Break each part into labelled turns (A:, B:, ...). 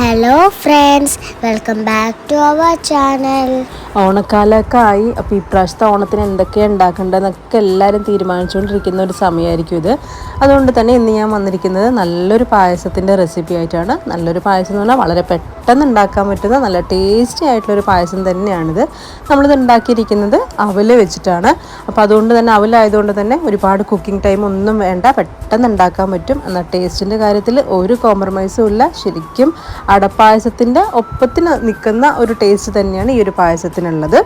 A: Hello friends welcome back to our channel
B: ഓണക്കാലമൊക്കെ ആയി അപ്പോൾ ഇപ്രാവശ്യത്തെ ഓണത്തിന് എന്തൊക്കെയാണ് ഉണ്ടാക്കേണ്ടതെന്നൊക്കെ എല്ലാവരും തീരുമാനിച്ചുകൊണ്ടിരിക്കുന്ന ഒരു സമയമായിരിക്കും ഇത്. അതുകൊണ്ട് തന്നെ ഇന്ന് ഞാൻ വന്നിരിക്കുന്നത് നല്ലൊരു പായസത്തിന്റെ റെസിപ്പി ആയിട്ടാണ്. നല്ലൊരു പായസം എന്ന് പറഞ്ഞാൽ വളരെ പെട്ടെന്ന് ഉണ്ടാക്കാൻ പറ്റുന്ന നല്ല ടേസ്റ്റി ആയിട്ടുള്ളൊരു പായസം തന്നെയാണിത്. നമ്മളിത് ഉണ്ടാക്കിയിരിക്കുന്നത് അവൽ വെച്ചിട്ടാണ്. അപ്പോൾ അതുകൊണ്ട് തന്നെ അവലായതുകൊണ്ട് തന്നെ ഒരുപാട് കുക്കിംഗ് ടൈം ഒന്നും വേണ്ട. പെട്ടെന്ന് ഉണ്ടാക്കാൻ പറ്റും. എന്നാൽ ടേസ്റ്റിന്റെ കാര്യത്തിൽ ഒരു കോംപ്രമൈസും ഇല്ല. ശരിക്കും അടപ്പായസത്തിന്റെ ഒപ്പത്തിന് നിൽക്കുന്ന ഒരു ടേസ്റ്റ് തന്നെയാണ് ഈ ഒരു പായസത്തിനുള്ളത്.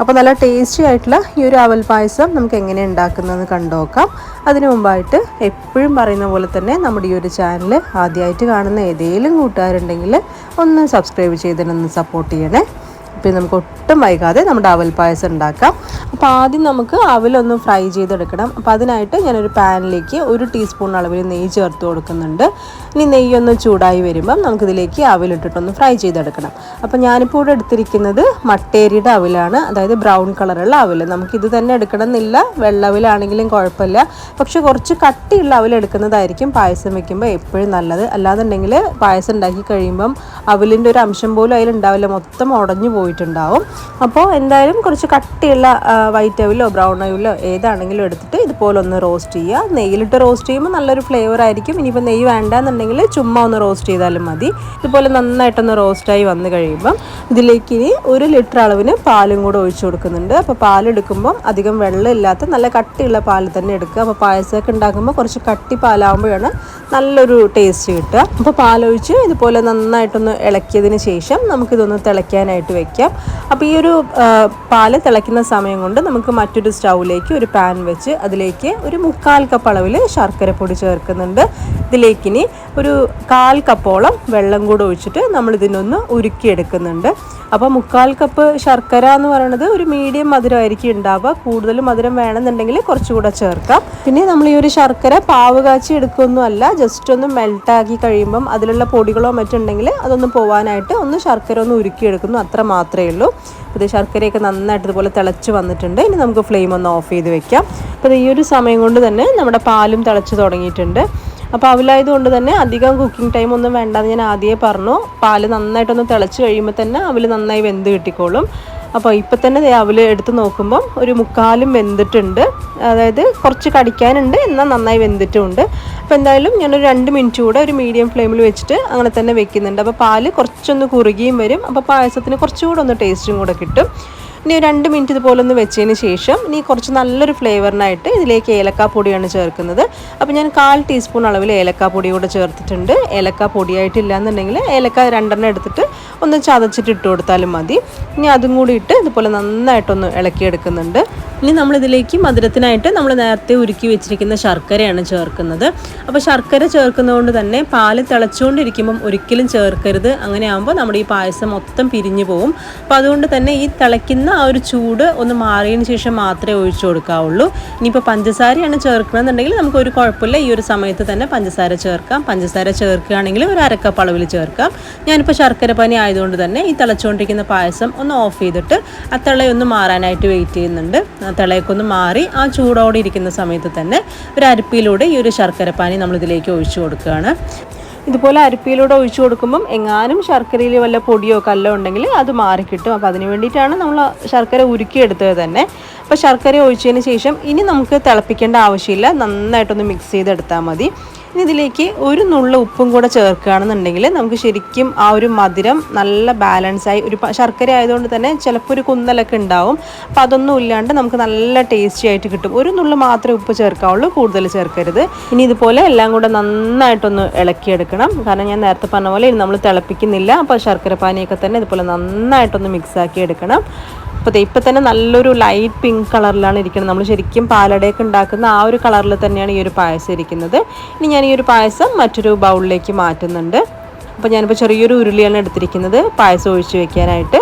B: അപ്പോൾ നല്ല ടേസ്റ്റി ആയിട്ടുള്ള ഈ ഒരു അവൽ പായസം നമുക്ക് എങ്ങനെ ഉണ്ടാക്കുന്നതെന്ന് കണ്ടുനോക്കാം അതിനു മുമ്പായിട്ട് എപ്പോഴും പറയുന്ന പോലെ തന്നെ നമ്മുടെ ഈ ഒരു ചാനൽ ആദ്യമായിട്ട് കാണുന്ന ഏതെങ്കിലും കൂട്ടുകാരുണ്ടെങ്കിൽ ഒന്ന് സബ്സ്ക്രൈബ് ചെയ്തിട്ടൊന്ന് സപ്പോർട്ട് ചെയ്യണേ. അപ്പോൾ നമുക്ക് ഒട്ടും വൈകാതെ നമ്മുടെ അവൽ പായസം ഉണ്ടാക്കാം. അപ്പോൾ ആദ്യം നമുക്ക് അവലൊന്ന് ഫ്രൈ ചെയ്തെടുക്കണം. അപ്പോൾ അതിനായിട്ട് ഞാനൊരു പാനിലേക്ക് ഒരു ടീസ്പൂൺ അളവിൽ നെയ്യ് ചേർത്ത് കൊടുക്കുന്നുണ്ട്. ഇനി നെയ്യൊന്ന് ചൂടായി വരുമ്പം നമുക്കിതിലേക്ക് അവലിട്ടിട്ടൊന്ന് ഫ്രൈ ചെയ്തെടുക്കണം. അപ്പോൾ ഞാനിപ്പോൾ ഇവിടെ എടുത്തിരിക്കുന്നത് മട്ടേരിയുടെ അവലാണ്. അതായത് ബ്രൗൺ കളറുള്ള അവൽ നമുക്കിത് തന്നെ എടുക്കണമെന്നില്ല. വെള്ളവിലാണെങ്കിലും കുഴപ്പമില്ല. പക്ഷേ കുറച്ച് കട്ടിയുള്ള അവൽ എടുക്കുന്നതായിരിക്കും പായസം വെക്കുമ്പോൾ എപ്പോഴും നല്ലത്. അല്ലാന്നുണ്ടെങ്കിൽ പായസം ഉണ്ടാക്കി കഴിയുമ്പം അവലിന്റെ ഒരു അംശം പോലും അതിലുണ്ടാവില്ല. മൊത്തം ഉടഞ്ഞു പോയിട്ടുണ്ടാവും. അപ്പോൾ എന്തായാലും കുറച്ച് കട്ടിയുള്ള വൈറ്റ് ഓയിലോ ബ്രൗൺ ഓയിലോ ഏതാണെങ്കിലും എടുത്തിട്ട് ഇതുപോലെ ഒന്ന് റോസ്റ്റ് ചെയ്യുക. നെയ്യിലിട്ട് റോസ്റ്റ് ചെയ്യുമ്പോൾ നല്ലൊരു ഫ്ലേവർ ആയിരിക്കും. ഇനിയിപ്പോൾ നെയ്യ് വേണ്ടാന്നുണ്ടെങ്കിൽ ചുമ്മാ ഒന്ന് റോസ്റ്റ് ചെയ്താലും മതി. ഇതുപോലെ നന്നായിട്ടൊന്ന് റോസ്റ്റായി വന്നു കഴിയുമ്പം ഇതിലേക്ക് ഇനി ഒരു ലിറ്റർ അളവിന് പാലും കൂടെ ഒഴിച്ചു കൊടുക്കുന്നുണ്ട്. അപ്പോൾ പാലെടുക്കുമ്പം അധികം വെള്ളമില്ലാത്ത നല്ല കട്ടിയുള്ള പാൽ തന്നെ എടുക്കുക. അപ്പോൾ പായസമൊക്കെ ഉണ്ടാക്കുമ്പോൾ കുറച്ച് കട്ടി പാലാകുമ്പോഴാണ് നല്ലൊരു ടേസ്റ്റ് കിട്ടുക. അപ്പോൾ പാലൊഴിച്ച് ഇതുപോലെ നന്നായിട്ടൊന്ന് ഇളക്കിയതിന് ശേഷം നമുക്കിതൊന്ന് തിളയ്ക്കാനായിട്ട് വെക്കാം. അപ്പോൾ ഈ ഒരു പാൽ തിളയ്ക്കുന്ന സമയം കൊണ്ട് നമുക്ക് മറ്റൊരു സ്റ്റൗവിലേക്ക് ഒരു പാൻ വെച്ച് അതിലേക്ക് ഒരു മുക്കാൽ കപ്പ് അളവിൽ ശർക്കര പൊടി ചേർക്കുന്നുണ്ട്. ഇതിലേക്കിനി ഒരു കാൽ കപ്പോളം വെള്ളം കൂടെ ഒഴിച്ചിട്ട് നമ്മൾ ഇതിനൊന്ന് ഉരുക്കിയെടുക്കുന്നുണ്ട്. അപ്പോൾ മുക്കാൽ കപ്പ് ശർക്കര എന്ന് പറയുന്നത് ഒരു മീഡിയം മധുരമായിരിക്കും ഉണ്ടാവുക. കൂടുതൽ മധുരം വേണമെന്നുണ്ടെങ്കിൽ കുറച്ചുകൂടെ ചേർക്കാം. പിന്നെ നമ്മൾ ഈ ഒരു ശർക്കര പാവ് കാച്ചി എടുക്കുകയൊന്നും അല്ല ജസ്റ്റ് ഒന്ന് മെൽട്ടാക്കി കഴിയുമ്പം അതിലുള്ള പൊടികളോ മറ്റുണ്ടെങ്കിൽ അതൊന്ന് പോവാനായിട്ട് ഒന്ന് ശർക്കര ഒന്ന് ഉരുക്കിയെടുക്കുന്നു അത്ര മാത്രമേ ഉള്ളൂ. ഇത് ശർക്കരയൊക്കെ നന്നായിട്ട് ഇതുപോലെ തിളച്ച് വന്നിട്ടുണ്ട്. ഇനി നമുക്ക് ഫ്ലെയിം ഒന്ന് ഓഫ് ചെയ്ത് വെക്കാം. അപ്പോൾ ഈ ഒരു സമയം കൊണ്ട് തന്നെ നമ്മുടെ പാലും തിളച്ച് തുടങ്ങിയിട്ടുണ്ട്. അപ്പോൾ അവലായത് കൊണ്ട് തന്നെ അധികം കുക്കിംഗ് ടൈം ഒന്നും വേണ്ടെന്ന് ഞാൻ ആദ്യമേ പറഞ്ഞു. പാൽ നന്നായിട്ടൊന്ന് തിളച്ച് കഴിയുമ്പോൾ തന്നെ അവൽ നന്നായി വെന്ത് കിട്ടിക്കോളും. അപ്പോൾ ഇപ്പം തന്നെ അവൽ എടുത്ത് നോക്കുമ്പം ഒരു മുക്കാലും വെന്തിട്ടുണ്ട്. അതായത് കുറച്ച് കടിക്കാനുണ്ട് എന്നാൽ നന്നായി വെന്തിട്ടുമുണ്ട് അപ്പോൾ എന്തായാലും ഞാനൊരു രണ്ട് മിനിറ്റ് കൂടെ ഒരു മീഡിയം ഫ്ലെയിമിൽ വെച്ചിട്ട് അങ്ങനെ തന്നെ വെക്കുന്നുണ്ട്. അപ്പോൾ പാൽ കുറച്ചൊന്ന് കുറുകിയും വരും. അപ്പോൾ പായസത്തിന് കുറച്ചുകൂടെ ഒന്ന് ടേസ്റ്റും കൂടെ കിട്ടും. ഇനി ഒരു രണ്ട് മിനിറ്റ് ഇതുപോലെ ഒന്ന് വെച്ചതിന് ശേഷം ഇനി കുറച്ച് നല്ലൊരു ഫ്ലേവറിനായിട്ട് ഇതിലേക്ക് ഏലക്കാപ്പൊടിയാണ് ചേർക്കുന്നത്. അപ്പോൾ ഞാൻ കാൽ ടീസ്പൂൺ അളവിൽ ഏലക്കാപ്പൊടി കൂടെ ചേർത്തിട്ടുണ്ട്. ഏലക്ക പൊടിയായിട്ടില്ല എന്നുണ്ടെങ്കിൽ ഏലക്ക രണ്ടെണ്ണം എടുത്തിട്ട് ഒന്ന് ചതച്ചിട്ട് ഇട്ട് കൊടുത്താലും മതി. ഇനി അതും കൂടി ഇട്ട് ഇതുപോലെ നന്നായിട്ടൊന്ന് ഇളക്കിയെടുക്കുന്നുണ്ട്. ഇനി നമ്മളിതിലേക്ക് മധുരത്തിനായിട്ട് നമ്മൾ നേരത്തെ ഉരുക്കി വെച്ചിരിക്കുന്ന ശർക്കരയാണ് ചേർക്കുന്നത്. അപ്പോൾ ശർക്കര ചേർക്കുന്നതുകൊണ്ട് തന്നെ പാൽ തിളച്ചുകൊണ്ടിരിക്കുമ്പം ഒരിക്കലും ചേർക്കരുത്. അങ്ങനെ ആകുമ്പോൾ നമ്മുടെ ഈ പായസം മൊത്തം പിരിഞ്ഞു പോകും അപ്പോൾ അതുകൊണ്ട് തന്നെ ഈ തിളയ്ക്കുന്ന ആ ഒരു ചൂട് ഒന്ന് മാറിയതിന് ശേഷം മാത്രമേ ഒഴിച്ചു കൊടുക്കാവുള്ളൂ. ഇനിയിപ്പോൾ പഞ്ചസാരയാണ് ചേർക്കണമെന്നുണ്ടെങ്കിൽ നമുക്ക് ഒരു കുഴപ്പമില്ല. ഈ ഒരു സമയത്ത് തന്നെ പഞ്ചസാര ചേർക്കാം. പഞ്ചസാര ചേർക്കുകയാണെങ്കിൽ ഒരു അരക്കപ്പ് അളവിൽ ചേർക്കാം. ഞാനിപ്പോൾ ശർക്കര പനി ആയതുകൊണ്ട് തന്നെ ഈ തിളച്ചുകൊണ്ടിരിക്കുന്ന പായസം ഒന്ന് ഓഫ് ചെയ്തിട്ട് ആ തിളയൊന്ന് മാറാനായിട്ട് വെയിറ്റ് ചെയ്യുന്നുണ്ട്. ആ തിളയൊക്കെ ഒന്ന് മാറി ആ ചൂടോടെ ഇരിക്കുന്ന സമയത്ത് തന്നെ ഒരു അരിപ്പിയിലൂടെ ഈ ഒരു ശർക്കര പാനി നമ്മളിതിലേക്ക് ഒഴിച്ചു കൊടുക്കുകയാണ്. ഇതുപോലെ അരിപ്പിയിലൂടെ ഒഴിച്ചു കൊടുക്കുമ്പം എങ്ങാനും ശർക്കരയിൽ വല്ല പൊടിയോ കല്ലോ ഉണ്ടെങ്കിൽ അത് മാറിക്കിട്ടും. അപ്പോൾ അതിന് വേണ്ടിയിട്ടാണ് നമ്മൾ ശർക്കര ഉരുക്കിയെടുത്തത് തന്നെ. അപ്പോൾ ശർക്കര ഒഴിച്ചതിന് ശേഷം ഇനി നമുക്ക് തിളപ്പിക്കേണ്ട ആവശ്യമില്ല. നന്നായിട്ടൊന്ന് മിക്സ് ചെയ്തെടുത്താൽ മതി. ഇതിലേക്ക് ഒരു നുള്ള ഉപ്പും കൂടെ ചേർക്കുകയാണെന്നുണ്ടെങ്കിൽ നമുക്ക് ശരിക്കും ആ ഒരു മധുരം നല്ല ബാലൻസായി ഒരു ശർക്കര ആയതുകൊണ്ട് തന്നെ ചിലപ്പോൾ ഒരു കുന്നലൊക്കെ ഉണ്ടാവും. അപ്പോൾ അതൊന്നും ഇല്ലാണ്ട് നമുക്ക് നല്ല ടേസ്റ്റി ആയിട്ട് കിട്ടും. ഒരു നുള്ള മാത്രമേ ഉപ്പ് ചേർക്കാവുള്ളൂ കൂടുതൽ ചേർക്കരുത്. ഇനി ഇതുപോലെ എല്ലാം കൂടെ നന്നായിട്ടൊന്ന് ഇളക്കിയെടുക്കണം. കാരണം ഞാൻ നേരത്തെ പറഞ്ഞ പോലെ നമ്മൾ തിളപ്പിക്കുന്നില്ല. അപ്പോൾ ശർക്കര പാനിയൊക്കെ തന്നെ ഇതുപോലെ നന്നായിട്ടൊന്ന് മിക്സാക്കി എടുക്കണം അപ്പോൾ ഇപ്പം തന്നെ നല്ലൊരു ലൈറ്റ് പിങ്ക് കളറിലാണ് ഇരിക്കുന്നത്. നമ്മൾ ശരിക്കും പാലടയൊക്കെ ഉണ്ടാക്കുന്ന ആ ഒരു കളറിൽ തന്നെയാണ് ഈ ഒരു പായസം ഇരിക്കുന്നത്. ഇനി ഞാൻ ഈ ഒരു പായസം മറ്റൊരു ബൗളിലേക്ക് മാറ്റുന്നുണ്ട്. അപ്പോൾ ഞാനിപ്പോൾ ചെറിയൊരു ഉരുളിയാണ് എടുത്തിരിക്കുന്നത്. പായസം ഒഴിച്ച് വെക്കാനായിട്ട്.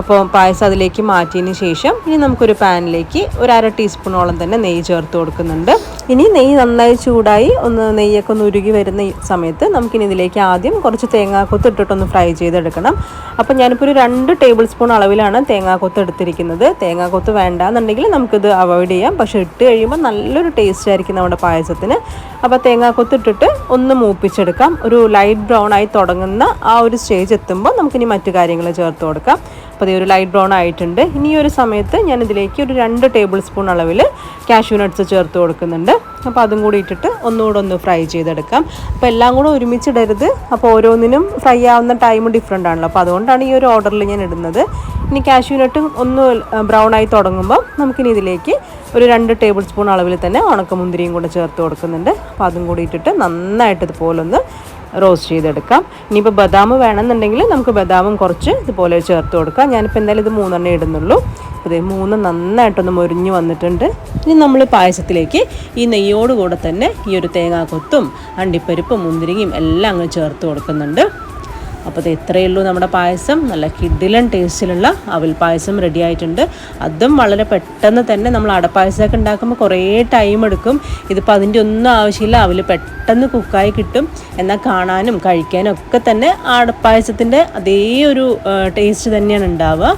B: അപ്പോൾ പായസം അതിലേക്ക് മാറ്റിയതിന് ശേഷം ഇനി നമുക്കൊരു പാനിലേക്ക് ഒരു അര ടീസ്പൂണോളം തന്നെ നെയ്യ് ചേർത്ത് കൊടുക്കുന്നുണ്ട്. ഇനി നെയ്യ് നന്നായി ചൂടായി ഒന്ന് നെയ്യൊക്കെ ഒന്ന് ഉരുകി വരുന്ന സമയത്ത് നമുക്കിനി ഇതിലേക്ക് ആദ്യം കുറച്ച് തേങ്ങാക്കൊത്ത് ഇട്ടിട്ടൊന്ന് ഫ്രൈ ചെയ്തെടുക്കണം. അപ്പോൾ ഞാനിപ്പോൾ ഒരു രണ്ട് ടേബിൾ സ്പൂൺ അളവിലാണ് തേങ്ങാക്കൊത്ത് എടുത്തിരിക്കുന്നത്. തേങ്ങാക്കൊത്ത് വേണ്ടാന്നുണ്ടെങ്കിൽ നമുക്കിത് അവോയ്ഡ് ചെയ്യാം. പക്ഷേ ഇട്ട് കഴിയുമ്പോൾ നല്ലൊരു ടേസ്റ്റ് ആയിരിക്കും നമ്മുടെ പായസത്തിന്. അപ്പോൾ തേങ്ങാക്കൊത്ത് ഇട്ടിട്ട് ഒന്ന് മൂപ്പിച്ചെടുക്കാം. ഒരു ലൈറ്റ് ബ്രൗൺ ആയി തുടങ്ങുന്ന ആ ഒരു സ്റ്റേജ് എത്തുമ്പോൾ നമുക്കിനി മറ്റു കാര്യങ്ങൾ ചേർത്ത് കൊടുക്കാം. അപ്പോൾ ഒരു ലൈറ്റ് ബ്രൗൺ ആയിട്ടുണ്ട്. ഇനി ഒരു സമയത്ത് ഞാൻ ഇതിലേക്ക് ഒരു രണ്ട് ടേബിൾ സ്പൂൺ അളവിൽ കാഷ്യൂ നട്ട്സ് ചേർത്ത് കൊടുക്കുന്നുണ്ട്. അപ്പോൾ അതും കൂടി ഇട്ടിട്ട് ഒന്നുകൂടെ ഒന്ന് ഫ്രൈ ചെയ്തെടുക്കാം. അപ്പോൾ എല്ലാം കൂടെ ഒരുമിച്ചിടരുത്. അപ്പോൾ ഓരോന്നിനും ഫ്രൈ ആവുന്ന ടൈം ഡിഫറെന്റ് ആണല്ലോ. അപ്പോൾ അതുകൊണ്ടാണ് ഈ ഒരു ഓർഡറിൽ ഞാൻ ഇടുന്നത്. ഇനി കാഷ്യൂ നട്ട് ഒന്ന് ബ്രൗൺ ആയി തുടങ്ങുമ്പോൾ നമുക്കിനി ഇതിലേക്ക് ഒരു രണ്ട് ടേബിൾ സ്പൂൺ അളവിൽ തന്നെ ഉണക്കമുന്തിരിയും കൂടെ ചേർത്ത് കൊടുക്കുന്നുണ്ട്. അപ്പോൾ അതും കൂടി ഇട്ടിട്ട് നന്നായിട്ട് ഇതുപോലെ ഒന്ന് റോസ്റ്റ് ചെയ്തെടുക്കാം. ഇനിയിപ്പോൾ ബദാം വേണമെന്നുണ്ടെങ്കിൽ നമുക്ക് ബദാമും കുറച്ച് ഇതുപോലെ ചേർത്ത് കൊടുക്കാം. ഞാനിപ്പോൾ എന്തായാലും ഇത് മൂന്നെണ്ണേ ഇടുന്നുള്ളൂ. അതെ മൂന്ന് നന്നായിട്ടൊന്ന് മുരിഞ്ഞു വന്നിട്ടുണ്ട്. ഇനി നമ്മൾ പായസത്തിലേക്ക് ഈ നെയ്യോടുകൂടെ തന്നെ ഈ ഒരു തേങ്ങാക്കൊത്തും അണ്ടിപ്പരിപ്പും മുന്തിരിങ്ങയും എല്ലാം അങ്ങ് ചേർത്ത് കൊടുക്കുന്നുണ്ട്. അപ്പോൾ ഇത് ഇത്രയേ ഉള്ളൂ നമ്മുടെ പായസം. നല്ല കിഡിലൻ ടേസ്റ്റിലുള്ള അവൽ പായസം റെഡി ആയിട്ടുണ്ട്. അതും വളരെ പെട്ടെന്ന് തന്നെ നമ്മൾ അടപ്പായസമൊക്കെ ഉണ്ടാക്കുമ്പോൾ കുറേ ടൈം എടുക്കും. ഇതിപ്പോൾ അതിന്റെ ഒന്നും ആവശ്യമില്ല. അവൽ പെട്ടെന്ന് കുക്കായി കിട്ടും. എന്നാൽ കാണാനും കഴിക്കാനും ഒക്കെ തന്നെ ആ അടപ്പായസത്തിന്റെ അതേ ഒരു ടേസ്റ്റ് തന്നെയാണ് ഉണ്ടാവുക.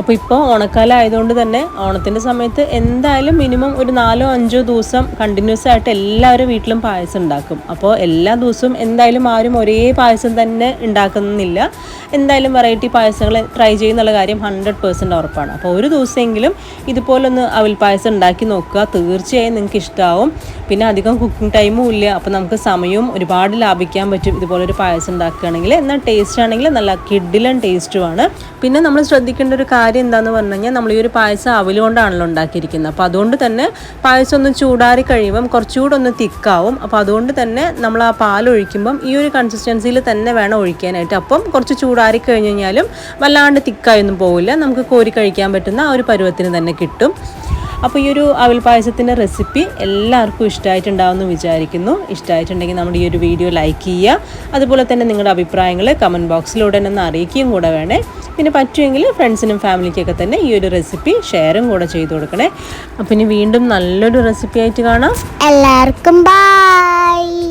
B: അപ്പോൾ ഇപ്പോൾ ഓണക്കാലം ആയതുകൊണ്ട് തന്നെ ഓണത്തിന്റെ സമയത്ത് എന്തായാലും മിനിമം ഒരു നാലോ അഞ്ചോ ദിവസം കണ്ടിന്യൂസ് ആയിട്ട് എല്ലാവരും വീട്ടിലും പായസം ഉണ്ടാക്കും. അപ്പോൾ എല്ലാ ദിവസവും എന്തായാലും ആരും ഒരേ പായസം തന്നെ ഉണ്ടാക്കുന്നില്ല. എന്തായാലും വെറൈറ്റി പായസങ്ങൾ ട്രൈ ചെയ്യുന്നുള്ള കാര്യം ഹൺഡ്രഡ് പേഴ്സന്റ് ഉറപ്പാണ്. അപ്പോൾ ഒരു ദിവസമെങ്കിലും ഇതുപോലൊന്ന് അവൽ പായസം ഉണ്ടാക്കി നോക്കുക. തീർച്ചയായും നിങ്ങൾക്ക് ഇഷ്ടമാവും പിന്നെ അധികം കുക്കിംഗ് ടൈമും ഇല്ല. അപ്പോൾ നമുക്ക് സമയവും ഒരുപാട് ലാഭിക്കാൻ പറ്റും ഇതുപോലൊരു പായസം ഉണ്ടാക്കുകയാണെങ്കിൽ. എന്നാൽ ടേസ്റ്റ് ആണെങ്കിൽ നല്ല കിഡിലൻ ടേസ്റ്റുമാണ് പിന്നെ നമ്മൾ ശ്രദ്ധിക്കേണ്ട ഒരു കാര്യം എന്താണെന്ന് പറഞ്ഞു കഴിഞ്ഞാൽ നമ്മൾ ഈ ഒരു പായസം അവൽ കൊണ്ടാണല്ലോ ഉണ്ടാക്കിയിരിക്കുന്നത്. അപ്പോൾ അതുകൊണ്ട് തന്നെ പായസം ഒന്ന് ചൂടാറി കഴിയുമ്പം കുറച്ചുകൂടെ ഒന്ന് തിക്കാവും. അപ്പോൾ അതുകൊണ്ട് തന്നെ നമ്മൾ ആ പാൽ ഒഴിക്കുമ്പം ഈ ഒരു കൺസിസ്റ്റൻസിയിൽ തന്നെ വേണം ഒഴിക്കാനായിട്ട്. അപ്പം കുറച്ച് ചൂടാറി കഴിഞ്ഞ് കഴിഞ്ഞാലും വല്ലാണ്ട് തിക്കായൊന്നും പോവില്ല. നമുക്ക് കോരി കഴിക്കാൻ പറ്റുന്ന ആ ഒരു പരുവത്തിന് തന്നെ കിട്ടും. അപ്പോൾ ഈ ഒരു അവൽ പായസത്തിന്റെ റെസിപ്പി എല്ലാവർക്കും ഇഷ്ടമായിട്ടുണ്ടാവുമെന്ന് വിചാരിക്കുന്നു. ഇഷ്ടമായിട്ടുണ്ടെങ്കിൽ നമ്മുടെ ഈ ഒരു വീഡിയോ ലൈക്ക് ചെയ്യുക. അതുപോലെ തന്നെ നിങ്ങളുടെ അഭിപ്രായങ്ങൾ കമന്റ് ബോക്സിലൂടെ തന്നെ അറിയിക്കുകയും കൂടെ വേണേ. പിന്നെ പറ്റുമെങ്കിൽ ഫ്രണ്ട്സിനും ഫാമിലിക്കൊക്കെ തന്നെ ഈ ഒരു റെസിപ്പി ഷെയറും കൂടെ ചെയ്തു കൊടുക്കണേ. അപ്പം ഇനി വീണ്ടും നല്ലൊരു റെസിപ്പി ആയിട്ട് കാണാം.
A: എല്ലാവർക്കും ബൈ